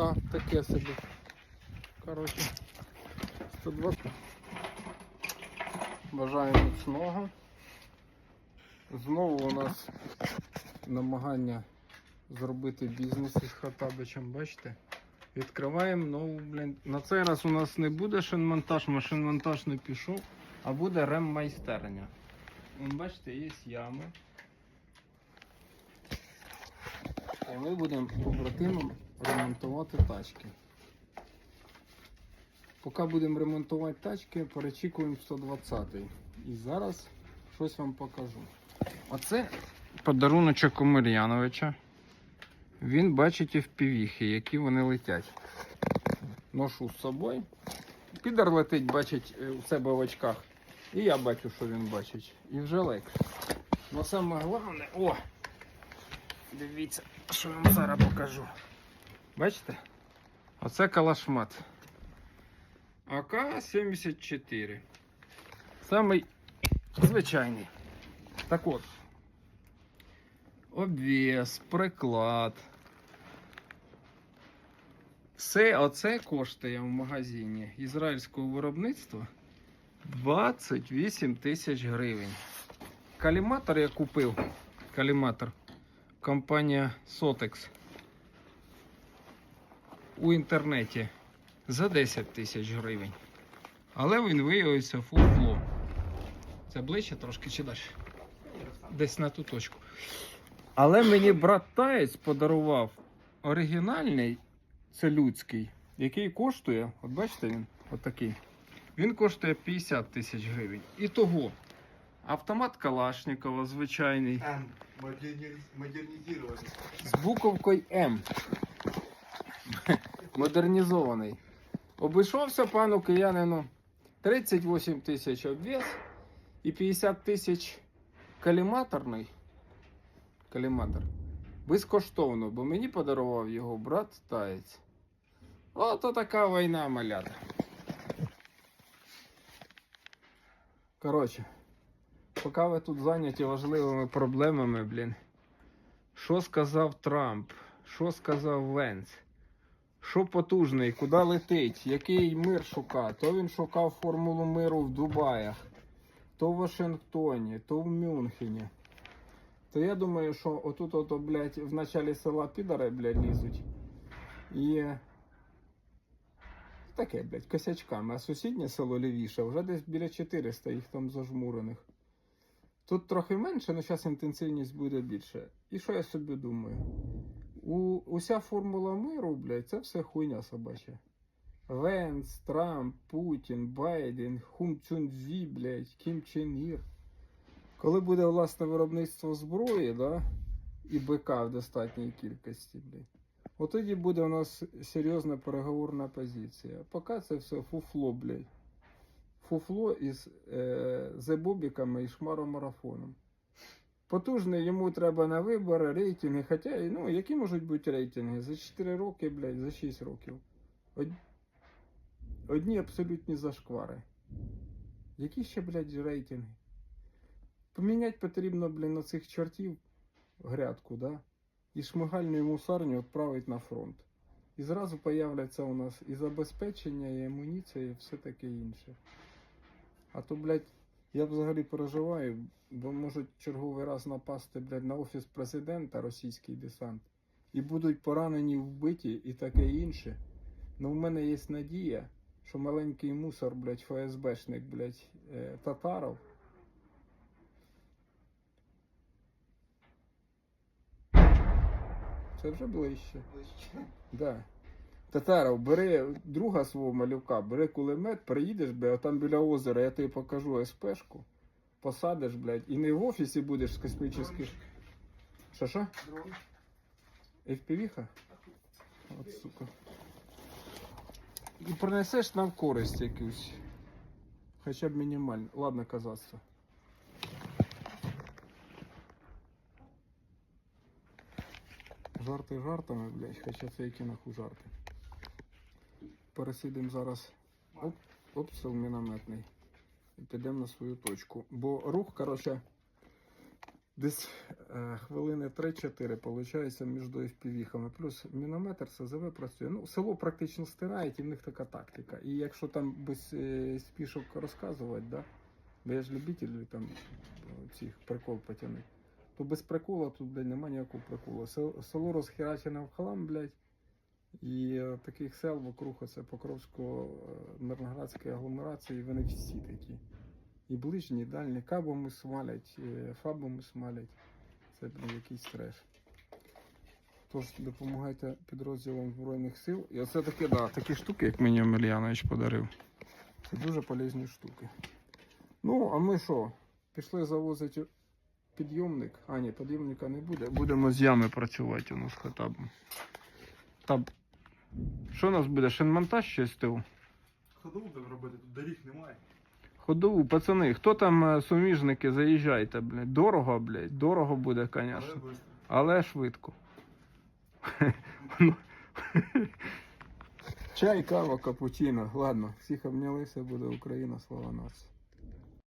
Да, таке собі. Коротше, 120. Бажаю міцного. Знову у нас намагання зробити бізнес із Хатабичем, бачите? Відкриваємо нову, блін. На цей раз у нас не буде шинмонтаж, машинмонтаж не пішов, а буде реммайстерня. Бачите, є ями. І ми будемо побратимам ремонтувати тачки. Поки будемо ремонтувати тачки, перечікуємо 120-й. І зараз щось вам покажу. Оце подаруночок у Мар'яновича. Він бачить і в півіхи, які вони летять. Ношу з собою. Підар летить, бачить е, у себе в очках. І я бачу, що він бачить. І вже легше. Но саме головне. О! Дивіться, що вам зараз покажу. Бачите? Оце калашмат. АК-74. Самий звичайний. Так от. Обвес, приклад. Все оце коштує в магазині ізраїльського виробництва 28 тисяч гривень. Каліматор я купив. Каліматор. Компанія Sotex. У інтернеті за 10 тисяч гривень. Але він виявився фуфло. Це ближче трошки чи далі? Десь на ту точку. Але мені брат Таєць подарував оригінальний, це людський, який коштує, от бачите він, отакий. Він коштує 50 тисяч гривень. І того. Автомат Калашникова звичайний. М. Модернизировали. З буковкою М. Модернізований. Обійшовся пану киянину 38 тисяч обвес і 50 тисяч каліматорний. Каліматор. Безкоштовно, бо мені подарував його брат Таєць. Ото така війна, малята. Коротше, поки ви тут зайняті важливими проблемами, блін. Що сказав Трамп? Що сказав Венс? Що потужний, куди летить, який мир шукає? То він шукав формулу миру в Дубаях, то в Вашингтоні, то в Мюнхені. То я думаю, що отут, ото, блядь, в началі села підари, блядь, лізуть. І таке, блядь, косячками. А сусіднє село лівіше, вже десь біля 400 їх там зажмурених. Тут трохи менше, але зараз інтенсивність буде більше. І що я собі думаю? У, уся формула миру, блядь, це все хуйня собача. Венс, Трамп, Путін, Байден, Хум Цюнзі, блядь, Кім Чен Ір. Коли буде власне виробництво зброї, да, і БК в достатній кількості, блядь, от тоді буде у нас серйозна переговорна позиція. Поки це все фуфло, блядь фуфло із е, зебобіками і шмаромарафоном. Потужний йому треба на вибори, рейтинги. Хоча, ну, які можуть бути рейтинги? За 4 роки, блядь, за 6 років. Од... Одні абсолютні зашквари. Які ще, блядь, рейтинги? Поміняти потрібно, блін, на цих чортів грядку, да? І шмигальну мусарню відправити на фронт. І зразу появляться у нас і забезпечення, і амуніція, і все таке інше. А то, блядь, я взагалі переживаю, бо можуть черговий раз напасти, блядь, на офіс президента російський десант. І будуть поранені, вбиті і таке інше. Ну в мене є надія, що маленький мусор, блядь, ФСБшник, блядь, е, татаров. Це вже ближче. Да. Татаров, бери друга свого малюка, бери кулемет, приїдеш, бля, там біля озера, я тобі покажу СПшку, посадиш, блядь, і не в офісі будеш з космічних. Що що? FPV-ха? От сука. І принесеш нам користь якусь. Хоча б мінімальну. Ладно казаться. Жарти жартами, блядь, хоча це які нахуй жарти. Пересидимо зараз оп, обстріл мінометний. І підемо на свою точку. Бо рух, коротше, десь е, хвилини 3-4 виходить між FPV-хами. Плюс мінометр СЗВ працює. Ну, село практично стирають, і в них така тактика. І якщо там без е, спішок розказувати, да? бо я ж любитель там е, цих прикол потягнути, то без прикола тут блядь, немає ніякого приколу. Село розхерачене в хлам, блядь. І е, таких сел вокруг оце Покровського е, агломерації, вони всі такі. І ближні, і дальні кабами смалять, е, фабами смалять. Це якийсь треш. Тож допомагайте підрозділам Збройних сил. І оце таке, да, такі штуки, як мені Омельянович подарив. Це дуже полезні штуки. Ну, а ми що? Пішли завозити підйомник. А, ні, підйомника не буде. Будемо з ями працювати у нас хоча б. Що у нас буде? Шинмонтаж чи СТУ? Ходову будемо робити, тут доріг немає. Ходову, пацани, хто там е, суміжники, заїжджайте, блядь. Дорого, блядь, дорого буде, Але звісно. швидко. Але швидко. Ну. Чай, кава, капучино. Ладно, всіх обняли, все буде Україна, слава нації.